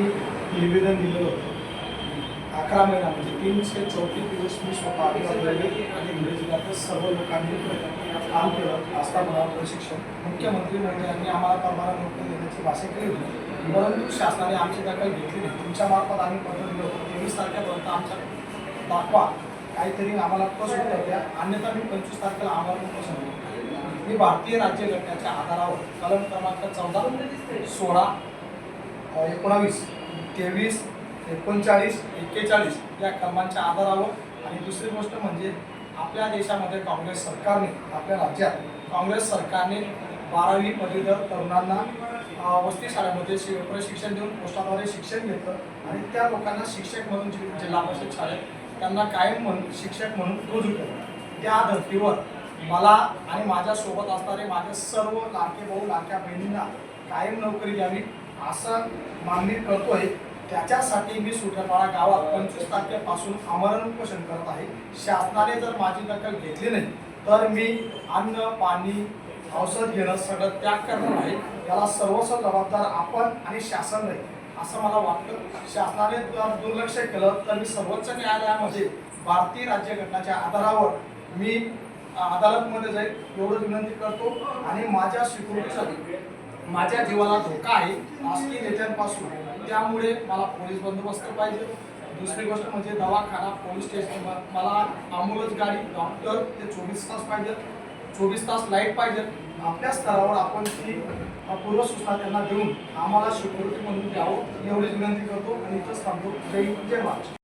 निवेदन दिलं होतं. अकरा महिना म्हणजे तीनशे चौतीस दिवस मी स्वतः अधिकारी आणि धुळे जिल्ह्यातील सर्व लोकांनी काम केलं. आस्थापना प्रशिक्षण. मुख्यमंत्री मंडळांनी आम्हाला परवाना नोकरी देण्याची भाषा केली होती परंतु शासनाने आमची दखल घेतली नाही. तुमच्या मार्फत आम्ही पत्र दिलं होतं. तेवीस तारखेपर्यंत आमच्या दाखवा. काहीतरी आम्हाला कस उत्तर द्या अन्यथा मी पंचवीस तारखेला आम्हाला कसं मी भारतीय राज्यघटनेच्या आधारावर कलम क्रमांक चौदा सोळा एकोणावीस तेवीस एकोणचाळीस एक्केचाळीस या कलमांच्या आधारावर आणि दुसरी गोष्ट म्हणजे आपल्या देशामध्ये काँग्रेस सरकारने आपल्या राज्यात काँग्रेस सरकारने बारावी पदवीधर तरुणांना वस्ती शाळेमध्ये शि प्रशिक्षण देऊन पोस्टाद्वारे शिक्षण घेतलं. आणि त्या लोकांना शिक्षक म्हणून जि जिल्हा परिषद शाळेत त्यांना कायम म्हणून शिक्षक म्हणून रुजू केलं. त्या धर्तीवर मला आणि माझ्यासोबत असणारे माझे सर्व लाडके भाऊ लाडक्या बहिणींना कायम नोकरी द्यावी. असं मागणी करतोय त्याच्यासाठी मी सुट्यापाडा गावात पंचवीस तारखेपासून आमरण उपोषण करत आहे. शासनाने जर माझी दखल घेतली नाही तर मी अन्न पाणी औषध घेणं सगळं त्याग करणार आहे. याला सर्वस्व जबाबदार आपण आणि शासन नाही असं मला वाटतं. शासनाने जर दुर्लक्ष केलं तर मी सर्वोच्च न्यायालयामध्ये भारतीय राज्यघटनाच्या आधारावर मी अदालतमध्ये जाईल एवढंच विनंती करतो. आणि माझ्या स्वीकृतीसाठी माझ्या जीवाला धोका आहे राजकीय नेत्यांपासून. त्यामुळे मला पोलीस बंदोबस्त पाहिजे. दुसरी गोष्ट म्हणजे दवाखाना पोलीस स्टेशन मला ॲम्ब्युलन्स गाडी डॉक्टर ते चोवीस तास पाहिजे. चोवीस तास लाइट पाहिजे. आपल्या स्तरावर आपण ती अ, पूर्वसूचना त्यांना देऊन आम्हाला सिक्युरिटी म्हणून द्यावं एवढीच विनंती करतो आणि इथंच थांबतो. जय जय महाराष्ट्र.